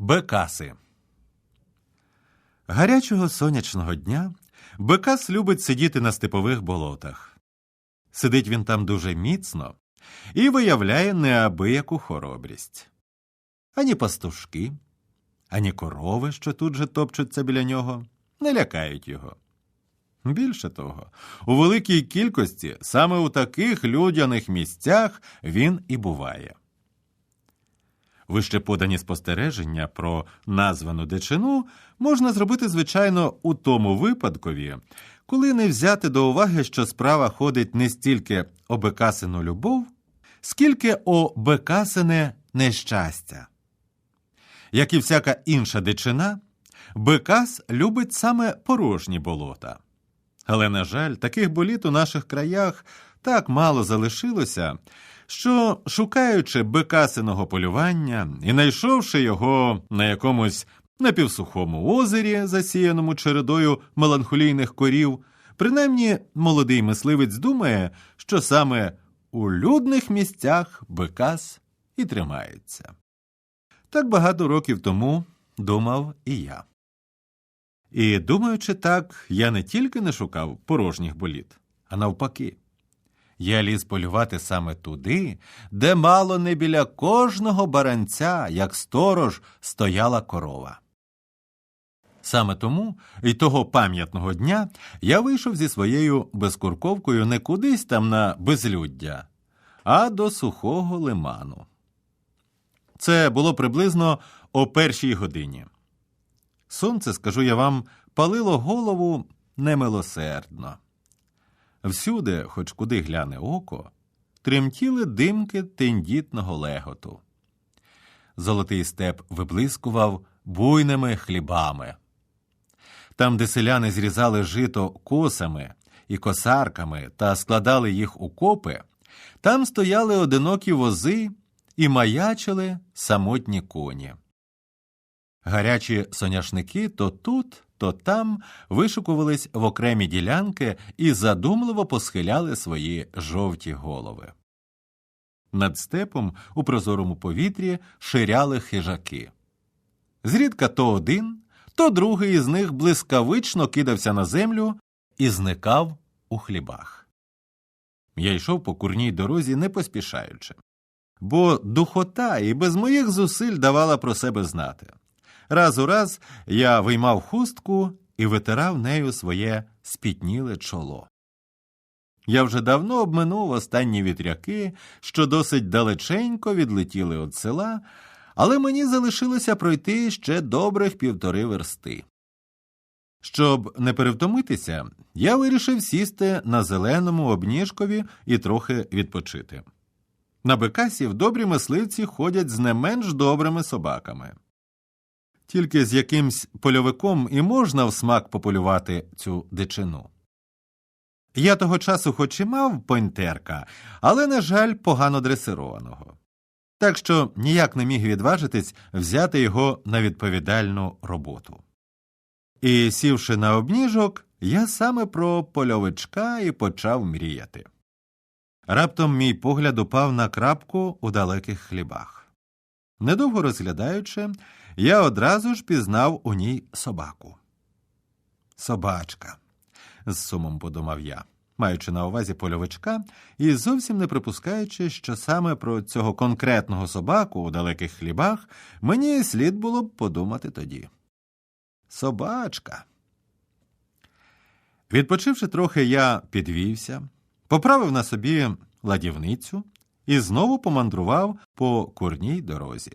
Бекаси. Гарячого сонячного дня Бекас любить сидіти на степових болотах. Сидить він там дуже міцно і виявляє неабияку хоробрість. Ані пастушки, ані корови, що тут же топчуться біля нього, не лякають його. Більше того, у великій кількості саме у таких людяних місцях він і буває. Вище подані спостереження про названу дичину можна зробити, звичайно, у тому випадкові, коли не взяти до уваги, що справа ходить не стільки о Бекасину любов, скільки о Бекасине нещастя. Як і всяка інша дичина, Бекас любить саме порожні болота. Але, на жаль, таких боліт у наших краях так мало залишилося, що, шукаючи бекасиного полювання і знайшовши його на якомусь напівсухому озері, засіяному чередою меланхолійних корів, принаймні молодий мисливець думає, що саме у людних місцях бекас і тримається. Так багато років тому думав і я. І, думаючи так, я не тільки не шукав порожніх боліт, а навпаки. Я ліз полювати саме туди, де мало не біля кожного баранця, як сторож, стояла корова. Саме тому і того пам'ятного дня я вийшов зі своєю безкурковкою не кудись там на безлюддя, а до сухого лиману. Це було приблизно о першій годині. Сонце, скажу я вам, палило голову немилосердно. Всюди, хоч куди гляне око, тремтіли димки тендітного леготу. Золотий степ виблискував буйними хлібами. Там, де селяни зрізали жито косами і косарками та складали їх у копи, там стояли одинокі вози і маячили самотні коні. Гарячі соняшники то тут, то там вишукувались в окремі ділянки і задумливо посхиляли свої жовті голови. Над степом у прозорому повітрі ширяли хижаки. Зрідка то один, то другий із них блискавично кидався на землю і зникав у хлібах. Я йшов по курній дорозі, не поспішаючи, бо духота і без моїх зусиль давала про себе знати. Раз у раз я виймав хустку і витирав нею своє спітніле чоло. Я вже давно обминув останні вітряки, що досить далеченько відлетіли від села, але мені залишилося пройти ще добрих півтори версти. Щоб не перевтомитися, я вирішив сісти на зеленому обніжкові і трохи відпочити. На Бекасів добрі мисливці ходять з не менш добрими собаками. Тільки з якимсь польовиком і можна в смак пополювати цю дичину. Я того часу хоч і мав пойнтерка, але, на жаль, погано дресированого. Так що ніяк не міг відважитись взяти його на відповідальну роботу. І, сівши на обніжок, я саме про польовичка і почав мріяти. Раптом мій погляд упав на крапку у далеких хлібах. Недовго розглядаючи, я одразу ж пізнав у ній собаку. Собачка, з сумом подумав я, маючи на увазі польовичка і зовсім не припускаючи, що саме про цього конкретного собаку у далеких хлібах мені слід було б подумати тоді. Собачка. Відпочивши трохи, я підвівся, поправив на собі ладівницю і знову помандрував по курній дорозі.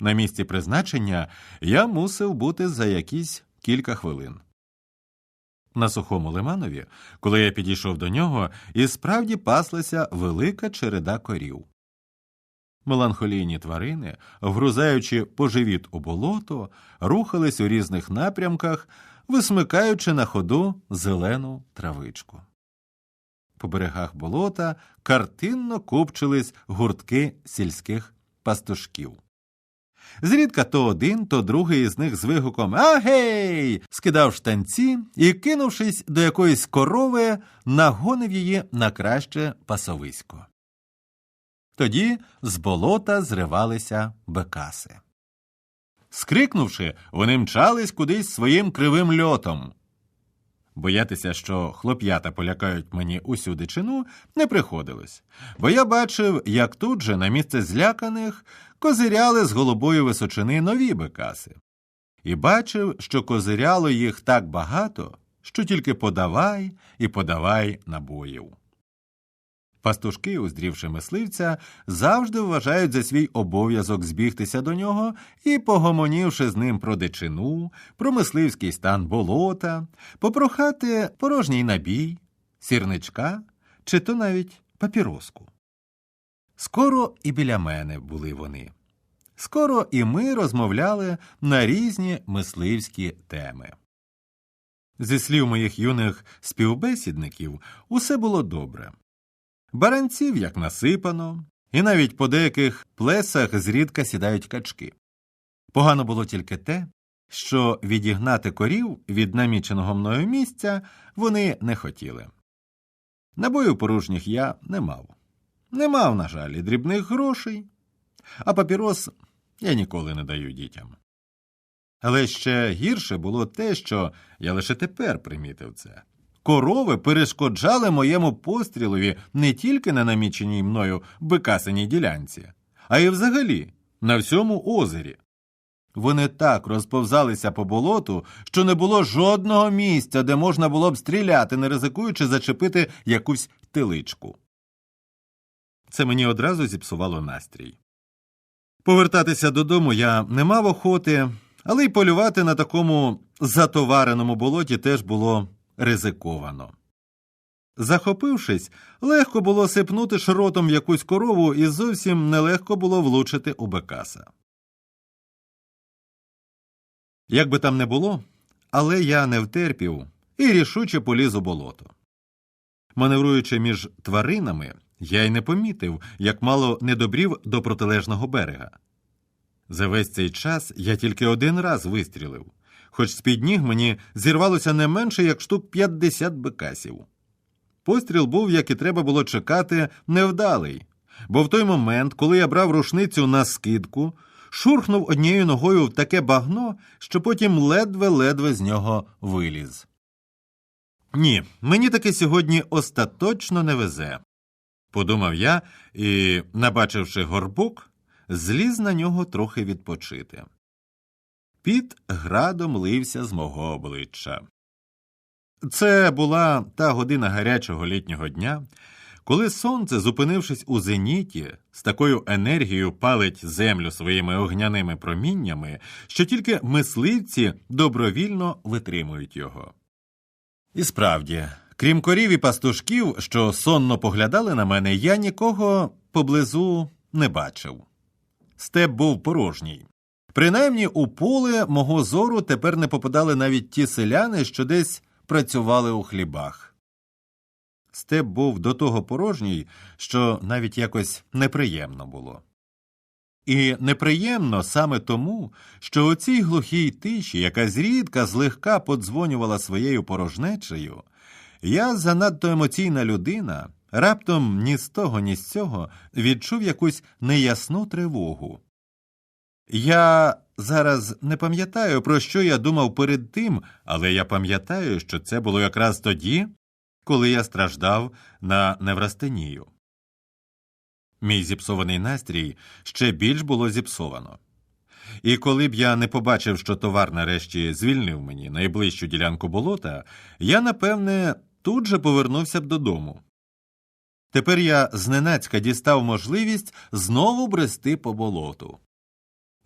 На місці призначення я мусив бути за якісь кілька хвилин. На сухому лиманові, коли я підійшов до нього, і справді паслася велика череда корів. Меланхолійні тварини, вгрузаючи по живіт у болото, рухались у різних напрямках, висмикаючи на ходу зелену травичку. По берегах болота картинно купчились гуртки сільських пастушків. Зрідка то один, то другий із них з вигуком Агей! скидав штанці і, кинувшись до якоїсь корови, нагонив її на краще пасовисько. Тоді з болота зривалися бекаси. Скрикнувши, вони мчались кудись своїм кривим льотом. Боятися, що хлоп'ята полякають мені усю дичину, не приходилось, бо я бачив, як тут же на місце зляканих козиряли з голубої височини нові бекаси. І бачив, що козиряло їх так багато, що тільки подавай і подавай набоїв. Пастушки, уздрівши мисливця, завжди вважають за свій обов'язок збігтися до нього і, погомонівши з ним про дичину, про мисливський стан болота, попрохати порожній набій, сірничка чи то навіть папіроску. Скоро і біля мене були вони. Скоро і ми розмовляли на різні мисливські теми. Зі слів моїх юних співбесідників, усе було добре. Баранців як насипано, і навіть по деяких плесах зрідка сідають качки. Погано було тільки те, що відігнати корів від наміченого мною місця вони не хотіли. Набою порожніх я не мав. Не мав, на жаль, і дрібних грошей, а папірос я ніколи не даю дітям. Але ще гірше було те, що я лише тепер примітив це. Корови перешкоджали моєму пострілові не тільки на наміченій мною бекасиній ділянці, а й взагалі на всьому озері. Вони так розповзалися по болоту, що не було жодного місця, де можна було б стріляти, не ризикуючи зачепити якусь тиличку. Це мені одразу зіпсувало настрій. Повертатися додому я не мав охоти, але й полювати на такому затовареному болоті теж було ризиковано. Захопившись, легко було сипнути шротом якусь корову і зовсім нелегко було влучити у Бекаса. Як би там не було, але я не втерпів і рішуче поліз у болото. Маневруючи між тваринами, я й не помітив, як мало не добрів до протилежного берега. За весь цей час я тільки один раз вистрілив, хоч з під ніг мені зірвалося не менше, як штук 50 бекасів. Постріл був, як і треба було чекати, невдалий, бо в той момент, коли я брав рушницю на скидку, шурхнув однією ногою в таке багно, що потім ледве-ледве з нього виліз. Ні, мені таки сьогодні остаточно не везе, подумав я і, набачивши горбук, зліз на нього трохи відпочити. Піт градом лився з мого обличчя. Це була та година гарячого літнього дня, коли сонце, зупинившись у зеніті, з такою енергією палить землю своїми огняними проміннями, що тільки мисливці добровільно витримують його. І справді, крім корів і пастушків, що сонно поглядали на мене, я нікого поблизу не бачив. Степ був порожній. Принаймні у поле мого зору тепер не попадали навіть ті селяни, що десь працювали у хлібах. Степ був до того порожній, що навіть якось неприємно було. І неприємно саме тому, що у цій глухій тиші, яка зрідка злегка подзвонювала своєю порожнечею, я занадто емоційна людина, раптом ні з того, ні з цього відчув якусь неясну тривогу. Я зараз не пам'ятаю, про що я думав перед тим, але я пам'ятаю, що це було якраз тоді, коли я страждав на неврастенію. Мій зіпсований настрій ще більш було зіпсовано. І коли б я не побачив, що товар нарешті звільнив мені найближчу ділянку болота, я, напевне, тут же повернувся б додому. Тепер я зненацька дістав можливість знову брести по болоту.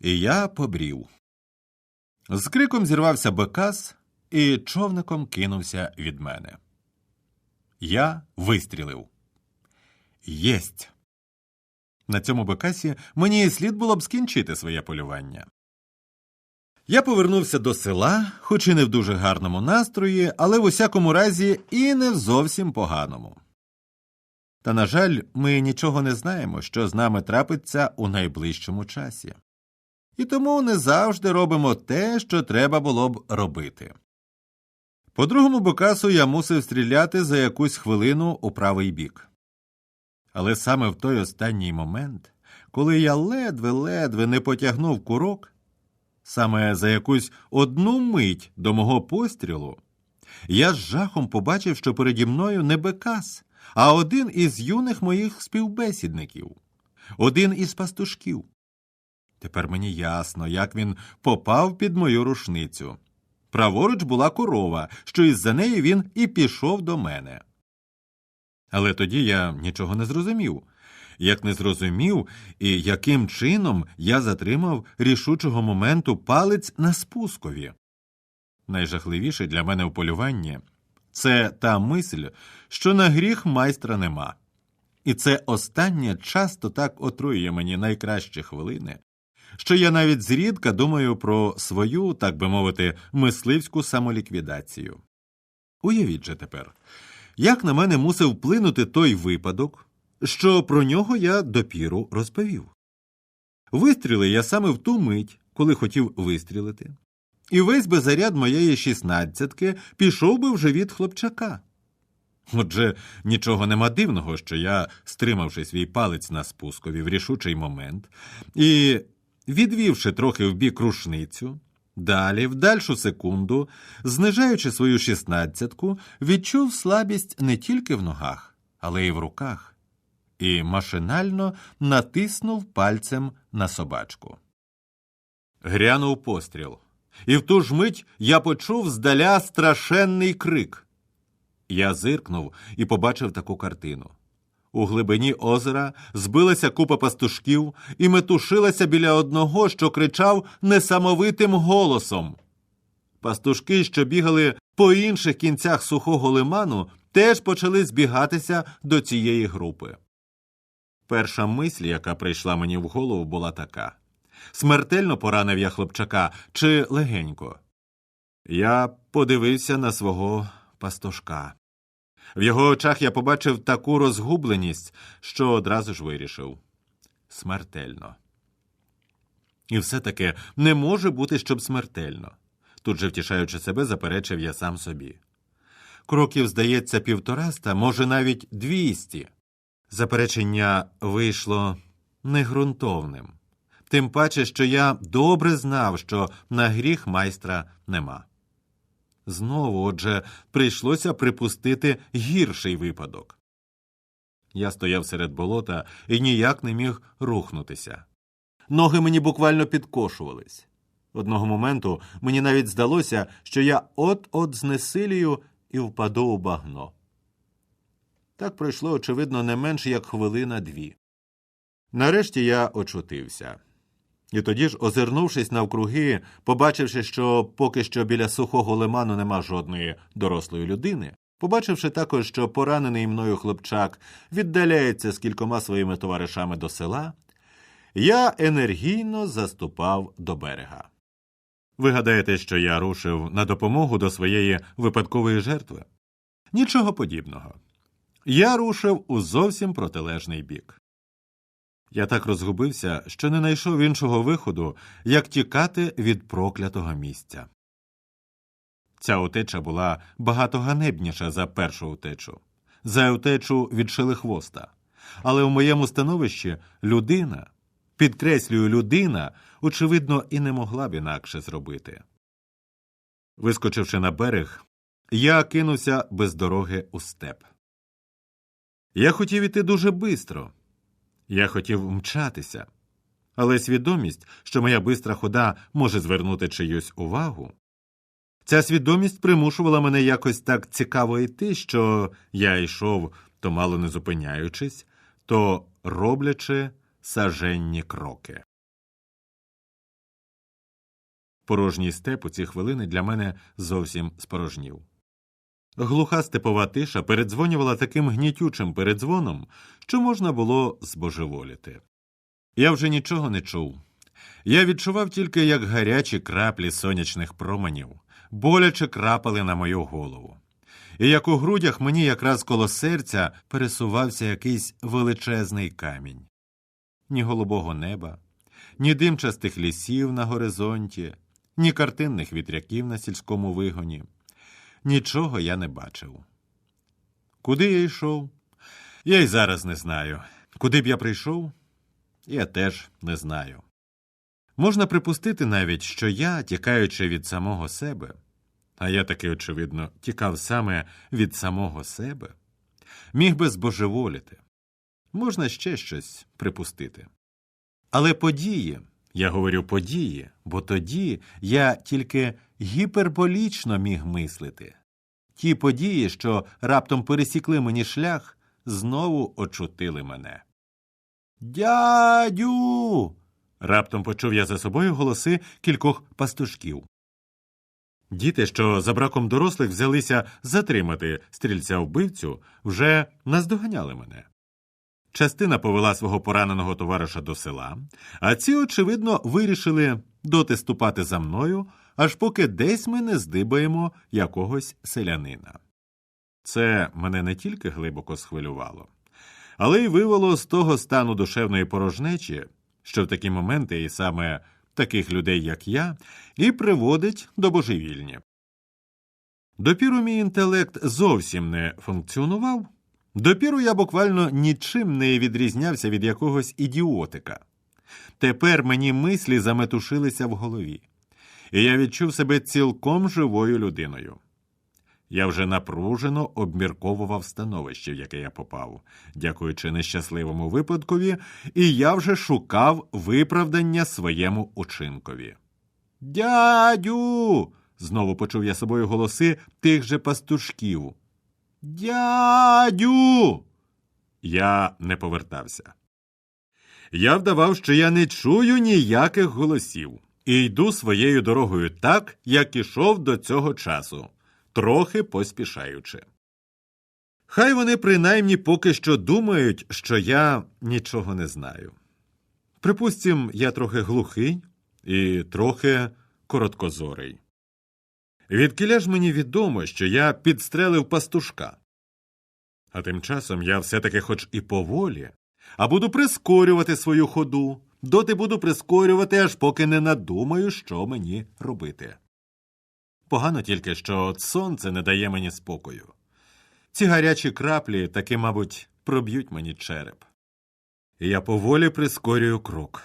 І я побрів. З криком зірвався бекас і човником кинувся від мене. Я вистрілив. Єсть. На цьому бекасі мені і слід було б скінчити своє полювання. Я повернувся до села, хоч і не в дуже гарному настрої, але в усякому разі і не в зовсім поганому. Та, на жаль, ми нічого не знаємо, що з нами трапиться у найближчому часі. І тому не завжди робимо те, що треба було б робити. По другому бокасу я мусив стріляти за якусь хвилину у правий бік. Але саме в той останній момент, коли я ледве-ледве не потягнув курок, саме за якусь одну мить до мого пострілу, я з жахом побачив, що переді мною не Бекас, а один із юних моїх співбесідників, один із пастушків. Тепер мені ясно, як він попав під мою рушницю. Праворуч була корова, що із-за неї він і пішов до мене. Але тоді я нічого не зрозумів. Як не зрозумів, і яким чином я затримав рішучого моменту палець на спускові. Найжахливіше для мене в полюванні це та мисль, що на гріх майстра нема. І це останнє часто так отруює мені найкращі хвилини, що я навіть зрідка думаю про свою, так би мовити, мисливську самоліквідацію. Уявіть же тепер, як на мене мусив вплинути той випадок, що про нього я допіру розповів. Вистрілив я саме в ту мить, коли хотів вистрілити, і весь би заряд моєї шістнадцятки пішов би вже від хлопчака. Отже, нічого нема дивного, що я, стримавши свій палець на спускові в рішучий момент, і, відвівши трохи в бік рушницю, далі, в дальшу секунду, знижаючи свою шістнадцятку, відчув слабість не тільки в ногах, але й в руках, і машинально натиснув пальцем на собачку. Грянув постріл, і в ту ж мить я почув здаля страшенний крик. Я зиркнув і побачив таку картину. У глибині озера збилася купа пастушків і метушилася біля одного, що кричав несамовитим голосом. Пастушки, що бігали по інших кінцях сухого лиману, теж почали збігатися до цієї групи. Перша мисль, яка прийшла мені в голову, була така смертельно поранив я хлопчака чи легенько. Я подивився на свого пастушка. В його очах я побачив таку розгубленість, що одразу ж вирішив смертельно. І все таки не може бути, щоб смертельно. Тут же, втішаючи себе, заперечив я сам собі. Кроків, здається, півтораста, може, навіть двісті. Заперечення вийшло негрунтовним. Тим паче, що я добре знав, що на гріх майстра нема. Знову, отже, прийшлося припустити гірший випадок. Я стояв серед болота і ніяк не міг рухнутися. Ноги мені буквально підкошувались. Одного моменту мені навіть здалося, що я от-от знесилію і впаду у багно. Так пройшло, очевидно, не менш як хвилина дві. Нарешті я очутився. І тоді ж, озирнувшись навкруги, побачивши, що поки що біля сухого лиману нема жодної дорослої людини, побачивши також, що поранений мною хлопчак віддаляється з кількома своїми товаришами до села, я енергійно заступав до берега. Ви гадаєте, що я рушив на допомогу до своєї випадкової жертви? Нічого подібного. Я рушив у зовсім протилежний бік. Я так розгубився, що не знайшов іншого виходу, як тікати від проклятого місця. Ця утеча була багато ганебніша за першу утечу, за утечу від шелихвоста. Але в моєму становищі людина, підкреслюю, людина, очевидно, і не могла б інакше зробити. Вискочивши на берег, я кинувся без дороги у степ. Я хотів іти дуже бистро. Я хотів мчатися, але свідомість, що моя бистра хода може звернути чиюсь увагу, ця свідомість примушувала мене якось так цікаво йти, що я йшов, то мало не зупиняючись, то роблячи саженні кроки. Порожній степ у ці хвилини для мене зовсім спорожнів. Глуха степова тиша передзвонювала таким гнітючим передзвоном, що можна було збожеволіти. Я вже нічого не чув. Я відчував тільки, як гарячі краплі сонячних променів боляче крапали на мою голову, і як у грудях мені якраз коло серця пересувався якийсь величезний камінь. Ні голубого неба, ні димчастих лісів на горизонті, ні картинних вітряків на сільському вигоні. Нічого я не бачив. Куди я йшов? Я й зараз не знаю. Куди б я прийшов? Я теж не знаю. Можна припустити навіть, що я, тікаючи від самого себе, а я таки, очевидно, тікав саме від самого себе, міг би збожеволіти. Можна ще щось припустити. Але події, я говорю події, бо тоді я тільки гіперболічно міг мислити. Ті події, що раптом пересікли мені шлях, знову очутили мене. Дядю. раптом почув я за собою голоси кількох пастушків. Діти, що за браком дорослих взялися затримати стрільця вбивцю, вже наздоганяли мене. Частина повела свого пораненого товариша до села, а ці, очевидно, вирішили доти ступати за мною, аж поки десь ми не здибаємо якогось селянина. Це мене не тільки глибоко схвилювало, але й вивело з того стану душевної порожнечі, що в такі моменти і саме таких людей, як я, і приводить до божевільні. Допіру мій інтелект зовсім не функціонував, допіру я буквально нічим не відрізнявся від якогось ідіотика. Тепер мені мислі заметушилися в голові, і я відчув себе цілком живою людиною. Я вже напружено обмірковував становище, в яке я попав, дякуючи нещасливому випадкові, і я вже шукав виправдання своєму учинкові. Дядю. знову почув я собою голоси тих же пастушків. Дядю. Я не повертався. Я вдавав, що я не чую ніяких голосів, і йду своєю дорогою так, як ішов до цього часу трохи поспішаючи. Хай вони принаймні поки що думають, що я нічого не знаю. Припустім, я трохи глухий і трохи короткозорий. Відкіля ж мені відомо, що я підстрелив пастушка. А тим часом я все таки хоч і поволі, а буду прискорювати свою ходу, доти буду прискорювати, аж поки не надумаю, що мені робити. Погано тільки, що сонце не дає мені спокою. Ці гарячі краплі таки, мабуть, проб'ють мені череп. І я поволі прискорюю крок.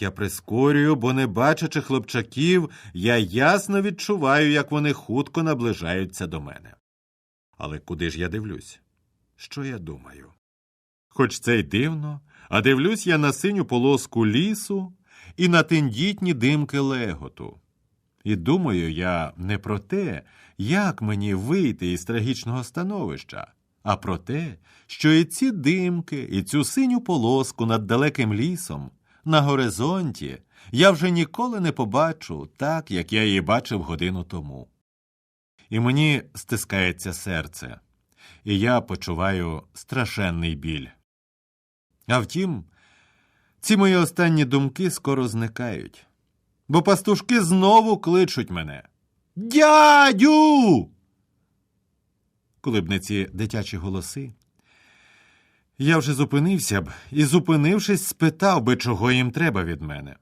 Я прискорюю, бо, не бачачи хлопчаків, я ясно відчуваю, як вони хутко наближаються до мене. Але куди ж я дивлюсь? Що я думаю? Хоч це й дивно, а дивлюсь я на синю полоску лісу і на тендітні димки леготу. І думаю я не про те, як мені вийти із трагічного становища, а про те, що і ці димки, і цю синю полоску над далеким лісом на горизонті я вже ніколи не побачу так, як я її бачив годину тому. І мені стискається серце, і я почуваю страшенний біль. А втім, ці мої останні думки скоро зникають бо пастушки знову кличуть мене. Дядю. Коли б не ці дитячі голоси, я вже зупинився б і, зупинившись, спитав би, чого їм треба від мене.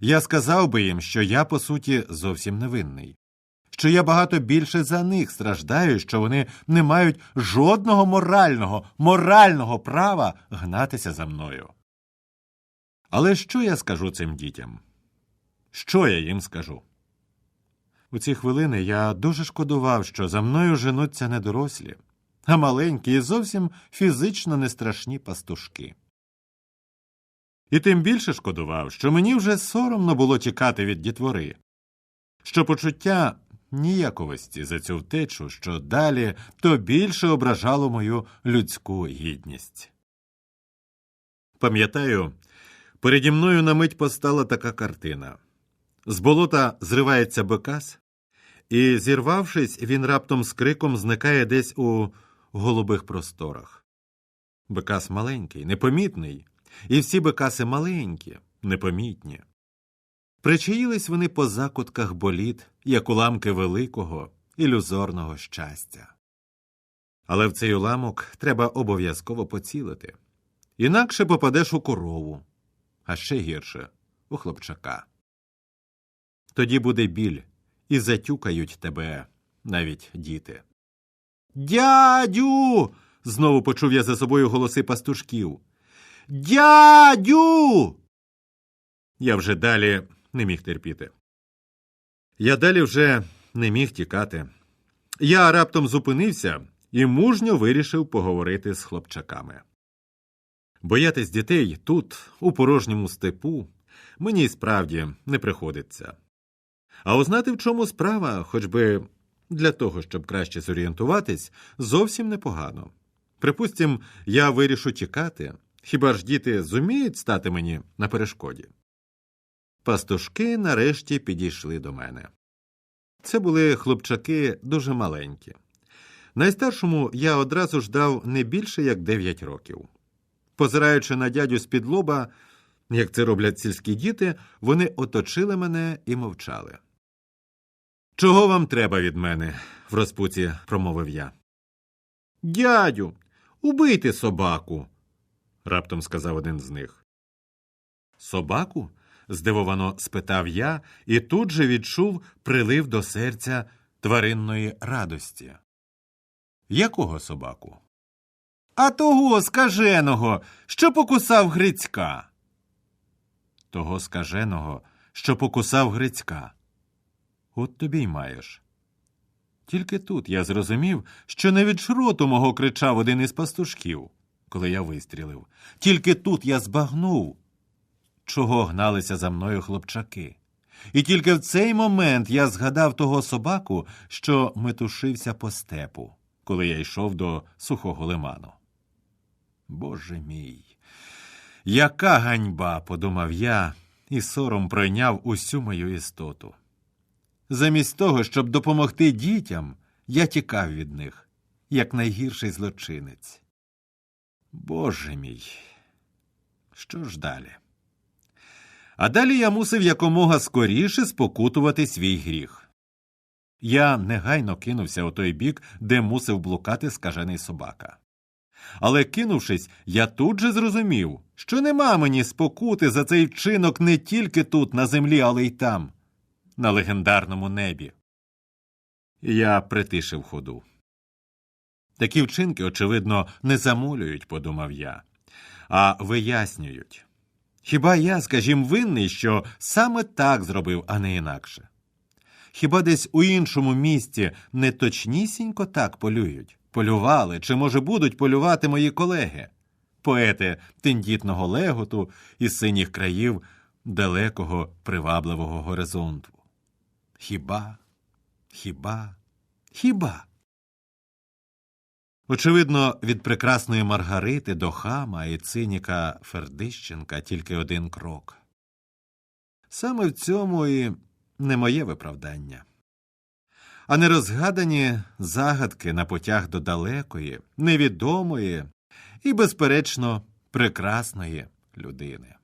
Я сказав би їм, що я, по суті, зовсім невинний, що я багато більше за них страждаю, що вони не мають жодного морального, морального права гнатися за мною. Але що я скажу цим дітям? Що я їм скажу? У ці хвилини я дуже шкодував, що за мною женуться не дорослі, а маленькі і зовсім фізично нестрашні пастушки. І тим більше шкодував, що мені вже соромно було тікати від дітвори, що почуття ніяковості за цю втечу, що далі то більше ображало мою людську гідність. Пам'ятаю, переді мною на мить постала така картина. З болота зривається бекас, і, зірвавшись, він раптом з криком зникає десь у голубих просторах. Бекас маленький, непомітний, і всі бекаси маленькі, непомітні. Причаїлись вони по закутках боліт, як уламки великого, ілюзорного щастя. Але в цей уламок треба обов'язково поцілити. Інакше попадеш у корову, а ще гірше у хлопчака. Тоді буде біль, і затюкають тебе навіть діти. Дядю. знову почув я за собою голоси пастушків. Дядю. Я вже далі не міг терпіти. Я далі вже не міг тікати. Я раптом зупинився і мужньо вирішив поговорити з хлопчаками. Боятись дітей тут, у порожньому степу, мені справді не приходиться. А узнати, в чому справа, хоч би для того, щоб краще зорієнтуватись, зовсім непогано. Припустім, я вирішу тікати, хіба ж діти зуміють стати мені на перешкоді? Пастушки нарешті підійшли до мене. Це були хлопчаки дуже маленькі. Найстаршому я одразу ж дав не більше як дев'ять років. Позираючи на дядю з-під лоба, як це роблять сільські діти, вони оточили мене і мовчали. Чого вам треба від мене? в розпуці промовив я. Дядю, убийте собаку, раптом сказав один з них. Собаку? здивовано спитав я і тут же відчув прилив до серця тваринної радості. Якого собаку? А того скаженого, що покусав Грицька. Того скаженого, що покусав Грицька. От тобі й маєш. Тільки тут я зрозумів, що не від шроту мого кричав один із пастушків, коли я вистрілив. Тільки тут я збагнув, чого гналися за мною хлопчаки. І тільки в цей момент я згадав того собаку, що метушився по степу, коли я йшов до сухого лиману. Боже мій, яка ганьба, подумав я, і сором пройняв усю мою істоту. Замість того, щоб допомогти дітям, я тікав від них, як найгірший злочинець. Боже мій, що ж далі? А далі я мусив якомога скоріше спокутувати свій гріх. Я негайно кинувся у той бік, де мусив блукати скажений собака. Але кинувшись, я тут же зрозумів, що нема мені спокути за цей вчинок не тільки тут, на землі, але й там, на легендарному небі. Я притишив ходу. Такі вчинки, очевидно, не замолюють, подумав я, а вияснюють. Хіба я, скажімо, винний, що саме так зробив, а не інакше? Хіба десь у іншому місті не точнісінько так полюють? Полювали, чи, може, будуть полювати мої колеги, поети тендітного леготу із синіх країв далекого привабливого горизонту? Хіба, хіба, хіба? Очевидно, від прекрасної Маргарити до хама і циніка Фердищенка тільки один крок. Саме в цьому і не моє виправдання, а нерозгадані загадки на потяг до далекої, невідомої і, безперечно, прекрасної людини.